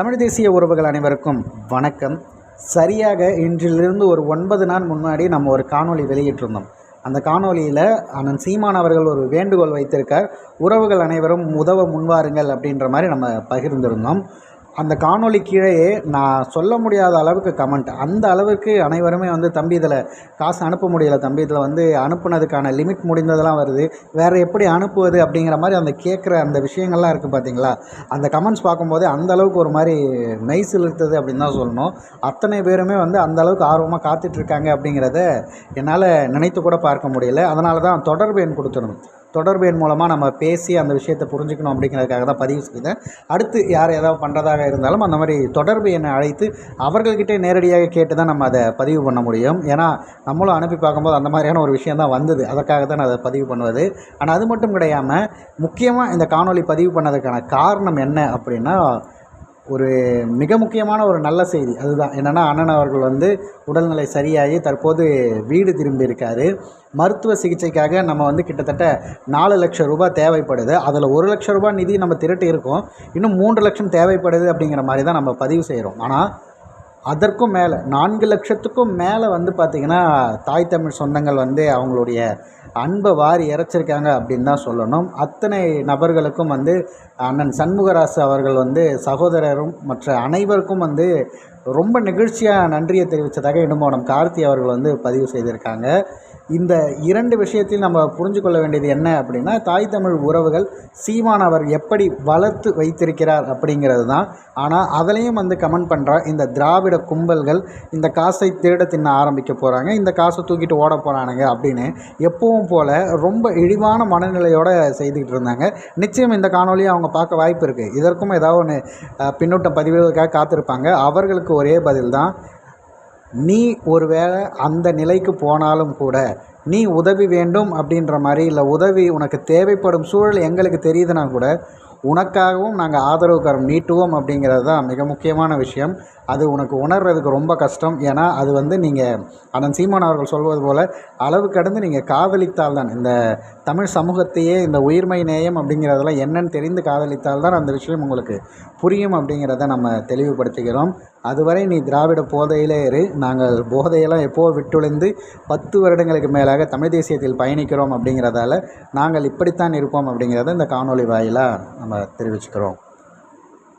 தமிழ் தேசிய உறவுகள் அனைவருக்கும் வணக்கம். சரியாக இன்றிலிருந்து ஒரு ஒன்பது நாள் முன்னாடி நம்ம ஒரு காணொளி வெளியிட்டிருந்தோம். அந்த காணொளியில் அண்ணன் சீமான் அவர்கள் ஒரு வேண்டுகோள் வைத்திருக்கார். உறவுகள் அனைவரும் உதவ முன்வாருங்கள் அப்படின்ற மாதிரி நம்ம பகிர்ந்திருந்தோம். அந்த காணொளி கீழேயே நான் சொல்ல முடியாத அளவுக்கு கமெண்ட் அந்த அளவுக்கு அனைவருமே வந்து தம்பி இதில் காசு அனுப்ப முடியல தம்பி. இதில் வந்து அனுப்புனதுக்கான லிமிட் முடிந்ததெல்லாம் வருது. வேறு எப்படி அனுப்புவது அப்படிங்கிற மாதிரி அந்த கேட்குற அந்த விஷயங்கள்லாம் இருக்குது பார்த்தீங்களா அந்த கமெண்ட்ஸ் பார்க்கும்போது அந்த அளவுக்கு ஒரு மாதிரி மெய் செலுத்துது அப்படின்னு தான் சொல்லணும். அத்தனை பேருமே வந்து அந்த அளவுக்கு ஆர்வமாக காத்துட்ருக்காங்க அப்படிங்கிறத என்னால் நினைத்து கூட பார்க்க முடியல. அதனால தான் தொடர்பு எண் கொடுத்துருந்தோம் தொடர்பு எண் மூலமாக நம்ம பேசி அந்த விஷயத்தை புரிஞ்சுக்கணும் அப்படிங்கிறதுக்காக தான் பதிவு செய்தேன். அடுத்து யார் ஏதாவது பண்ணுறதாக இருந்தாலும் அந்த மாதிரி தொடர்பு எண்ணை அழைத்து அவர்கள்கிட்டே நேரடியாக கேட்டு தான் நம்ம அதை பதிவு பண்ண முடியும். ஏன்னா நம்மளும் அனுப்பி பார்க்கும்போது அந்த மாதிரியான ஒரு விஷயம் தான் வந்தது. அதற்காக தான் நான் அதை பதிவு பண்ணுவது. ஆனால் அது மட்டும் கிடையாமல் முக்கியமாக இந்த காணொளி பதிவு பண்ணதுக்கான காரணம் என்ன அப்படின்னா ஒரு மிக முக்கியமான ஒரு நல்ல செய்தி. அதுதான். என்னென்னா அண்ணன் அவர்கள் வந்து உடல்நிலை சரியாகி தற்போது வீடு திரும்பியிருக்காரு. மருத்துவ சிகிச்சைக்காக நம்ம வந்து கிட்டத்தட்ட நாலு லட்சம் ரூபாய் தேவைப்படுது. அதில் ஒரு லட்சம் ரூபாய் நிதி நம்ம திரட்டி இருக்கோம். இன்னும் மூன்று லட்சம் தேவைப்படுது அப்படிங்கிற மாதிரி தான் நம்ம பதிவு செய்கிறோம் ஆனால் அதற்கும் மேலே நான்கு லட்சத்துக்கும் மேலே வந்து பார்த்திங்கன்னா தாய் தமிழ் சொந்தங்கள் வந்து அவங்களுடைய அன்பை வாரி இறைச்சிருக்காங்க அப்படின்னு தான் சொல்லணும். அத்தனை நபர்களுக்கும் வந்து அண்ணன் சண்முகராசு அவர்கள் வந்து சகோதரரும் மற்ற அனைவருக்கும் வந்து ரொம்ப நெகிழ்ச்சியாக நன்றியை தெரிவித்ததாக இடும்போனம் கார்த்தி அவர்கள் வந்து பதிவு செய்திருக்காங்க. இந்த இரண்டு விஷயத்தையும் நம்ம புரிஞ்சு கொள்ள வேண்டியது என்ன அப்படின்னா தாய் தமிழ் உறவுகள் சீமான் அவர் எப்படி வளர்த்து வைத்திருக்கிறார் அப்படிங்கிறது தான். ஆனால் அதுலேயும் வந்து கமெண்ட் பண்ணுறா இந்த திராவிட கும்பல்கள் இந்த காசை திருட தின்ன ஆரம்பிக்க போகிறாங்க இந்த காசை தூக்கிட்டு ஓட போகிறானுங்க அப்படின்னு எப்பவும் போல் ரொம்ப இழிவான மனநிலையோடு செய்துக்கிட்டு இருந்தாங்க. நிச்சயம் இந்த காணொலியை அவங்க பார்க்க வாய்ப்பு இருக்குது இதற்கும் ஏதாவது ஒன்று பின்னூட்டம் பதிவுகளுக்காக காத்திருப்பாங்க. அவர்களுக்கு ஒரே பதில் தான் நீ ஒருவேளை அந்த நிலைக்கு போனாலும் கூட நீ உதவி வேண்டும் அப்படின்ற மாதிரி இல்லை உதவி உனக்கு தேவைப்படும் சூழல் எங்களுக்கு தெரியுதுன்னா கூட உனக்காகவும் நாங்கள் ஆதரவு கரம் நீட்டுவோம் அப்படிங்கிறது தான் மிக முக்கியமான விஷயம். அது உனக்கு உணர்றதுக்கு ரொம்ப கஷ்டம். ஏன்னா அது வந்து நீங்கள் அண்ணன் சீமான் அவர்கள் சொல்வது போல் அளவு கடந்து நீங்கள் காதலித்தால் தான் இந்த தமிழ் சமூகத்தையே இந்த உயிர்மை நேயம் அப்படிங்கிறதெல்லாம் என்னன்னு தெரிந்து காதலித்தால் தான் அந்த விஷயம் உங்களுக்கு புரியும் அப்படிங்கிறத நம்ம தெளிவுபடுத்துகிறோம். அதுவரை நீ திராவிட போதையிலே இரு. நாங்கள் போதையெல்லாம் எப்போ விட்டுழிந்து பத்து வருடங்களுக்கு மேலாக தமிழ் தேசியத்தில் பயணிக்கிறோம் அப்படிங்கிறதால நாங்கள் இப்படித்தான் இருப்போம் அப்படிங்கிறத இந்த காணொலி வாயிலாக நம்ம தெரிவிச்சுக்கிறோம்.